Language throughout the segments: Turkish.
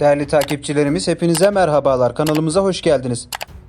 Değerli takipçilerimiz hepinize merhabalar. Kanalımıza hoş geldiniz.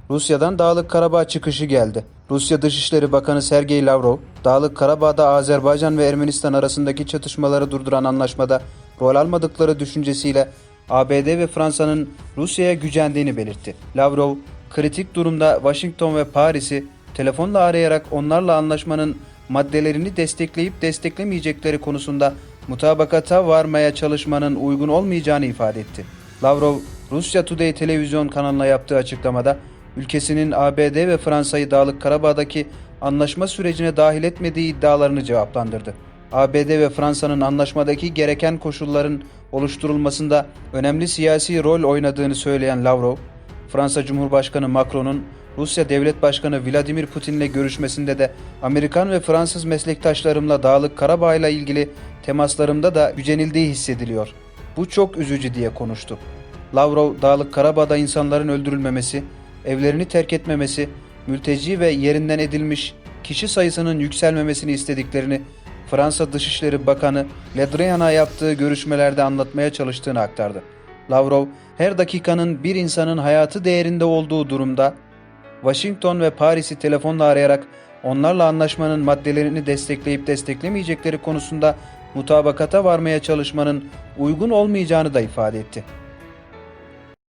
Rusya'dan Dağlık Karabağ çıkışı geldi. Rusya Dışişleri Bakanı Sergey Lavrov, Dağlık Karabağ'da Azerbaycan ve Ermenistan arasındaki çatışmaları durduran anlaşmada rol almadıkları düşüncesiyle ABD ve Fransa'nın Rusya'ya gücendiğini belirtti. Lavrov, kritik durumda Washington ve Paris'i telefonla arayarak onlarla anlaşmanın maddelerini destekleyip desteklemeyecekleri konusunda mutabakata varmaya çalışmanın uygun olmayacağını ifade etti. Lavrov, Rusya Today televizyon kanalına yaptığı açıklamada ülkesinin ABD ve Fransa'yı Dağlık Karabağ'daki anlaşma sürecine dahil etmediği iddialarını cevaplandırdı. ABD ve Fransa'nın anlaşmadaki gereken koşulların oluşturulmasında önemli siyasi rol oynadığını söyleyen Lavrov, Fransa Cumhurbaşkanı Macron'un Rusya Devlet Başkanı Vladimir Putin'le görüşmesinde de Amerikan ve Fransız meslektaşlarımla Dağlık Karabağ ile ilgili temaslarımda da gücenildiği hissediliyor. Bu çok üzücü diye konuştu. Lavrov, Dağlık Karabağ'da insanların öldürülmemesi, evlerini terk etmemesi, mülteci ve yerinden edilmiş kişi sayısının yükselmemesini istediklerini Fransa Dışişleri Bakanı Le Drian'a yaptığı görüşmelerde anlatmaya çalıştığını aktardı. Lavrov, her dakikanın bir insanın hayatı değerinde olduğu durumda Washington ve Paris'i telefonla arayarak onlarla anlaşmanın maddelerini destekleyip desteklemeyecekleri konusunda mutabakata varmaya çalışmanın uygun olmayacağını da ifade etti.